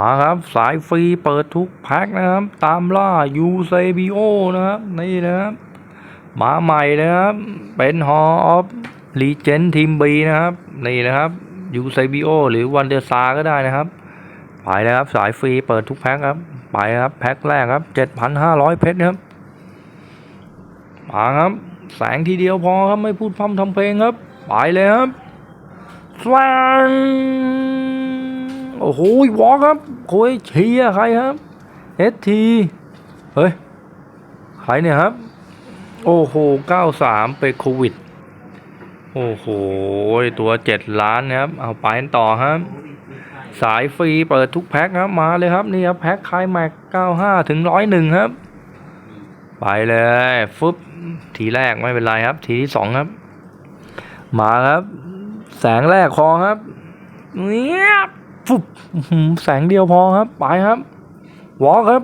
มาครับ สายฟรีเปิดทุกแพ็คนะครับ ตามล่ายูเซบิโอนะครับ นี่นะครับมาใหม่นะครับ เป็นฮอออฟลีเจนทีมบีนะครับ นี่นะครับยูเซบิโอหรือวันเดอร์ซาก็ได้นะครับ ไปเลยครับ สายฟรีเปิดทุกแพ็คครับ ไปครับ แพ็คแรกครับ7,500เพชรครับมาครับ แสงทีเดียวพอครับ ไม่พูดพร่ำทำเพลงครับ ไปเลยครับสวง โอ้โหวอลครับโคุยเชียร์ใครครับเอสทีเฮ้ย ใครเนี่ยครับ โอ้โห93ไปโควิด โอ้โห ตัว7ล้านนะครับ เอาไปต่อครับ สายฟรีเปิดทุกแพ็คครับ มาเลยครับ นี่ครับ แพ็คคายแม็ก95ถึง101ครับ ไปเลย ฟึบ ทีแรกไม่เป็นไรครับ ทีที่สองครับ มาครับ แสงแรกคอครับ เนี้ย ฟุบแสงเดียวพอครับ ไปครับ วอลครับ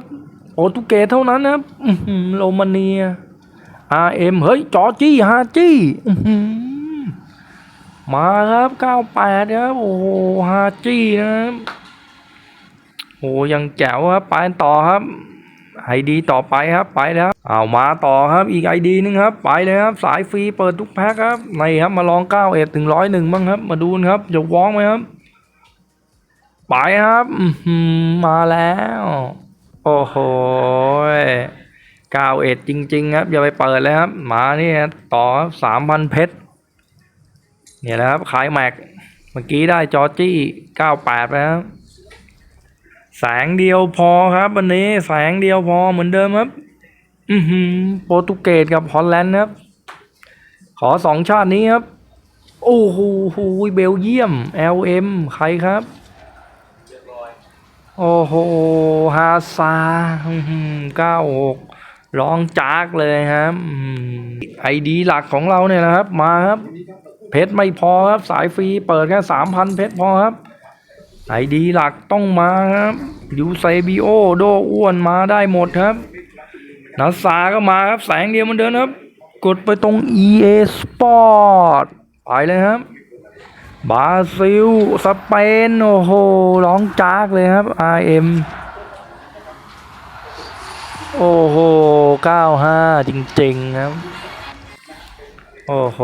โปรตุเกสเท่านั้นนะครับอื้อหือโรมาเนีย RM เฮ้ย จอจี้ฮาจี้มาครับ98ครับ โอ้โหฮาจี้นะครับโอ้ยังแจ๋วครับ ไปต่อครับไอดีต่อไปครับไปแล้วเอามาต่อครับอีกไอดีนึงครับ ไปเลยครับ สายฟรีเปิดทุกแพ็คครับในครับมาลอง9เอ็ดถึงร้อยหนึ่งบ้างครับ มาดูกันครับจะว้องไหมครับ ไปครับอือหือมาแล้ว โอ้โหเก้าเอ็ดจริง ๆ ครับ อย่าไปเปิดเลยครับ มาเนี่ครับต่อสามพันเพชรเนี่ยนะครับ ขายแม็ก เมื่อกี้ได้จอจี้เก้าแปดแล้วแสงเดียวพอครับ วันนี้แสงเดียวพอเหมือนเดิมครับ อือหือโปรตุเกสกับฮอลแลนด์ครับ ขอสองชาตินี้ครับ โอ้โหโหเบลเยียม LM ใครครับ โอ้โหฮาซาเก้าหกร้องจากเลยครับไอดีหลักของเราเนี่ยนะครับ มาครับ เพชรไม่พอครับ สายฟรีเปิดแค่สามพันเพชรพอครับ ไอดีหลักต้องมาครับยูไซบิโอโดอ้วนมาได้หมดครับนาซาก็มาครับ แสงเดียวเหมันเดินครับ กดไปตรง EA Sport ไปเลยครับ บราซิล สเปน โอ้โห ร้องจากเลยครับ RM โอ้โห 95 จริงๆครับ โอ้โห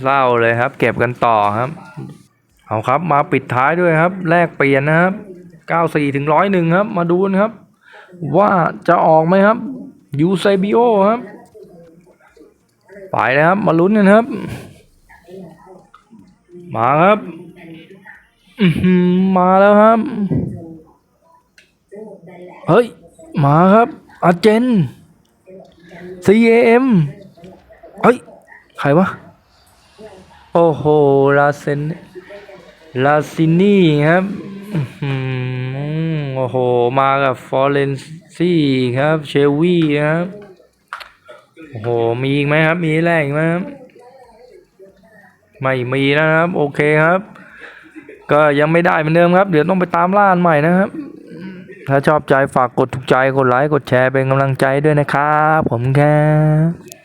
เศร้าเลยครับ เก็บกันต่อครับ เอาครับ มาปิดท้ายด้วยครับ แลกเปลี่ยนนะครับ 94 ถึง 101 ครับ มาดูกันครับ ว่าจะออกไหมครับยูไซบิโอครับ ไปเลยครับ มาลุ้นกันครับ มาครับอื้อหือมาแล้วครับ เฮ้ย มาครับอาเจน CAM เฮ้ย ใครวะ โอ้โห ลาเซน ลาซินี่ครับอื้อหือโอ้โห มากับฟอร์เรนซี่ครับ เชลวี่ครับ โอ้โห มีอีกไหมครับ มีแรกอีกไหมครับ ไม่มีนะครับ โอเคครับ ก็ยังไม่ได้เหมือนเดิมครับ เดี๋ยวต้องไปตามล่าอันใหม่นะครับ ถ้าชอบใจฝากกดถูกใจกดไลค์กดแชร์เป็นกำลังใจด้วยนะครับ ผมครับ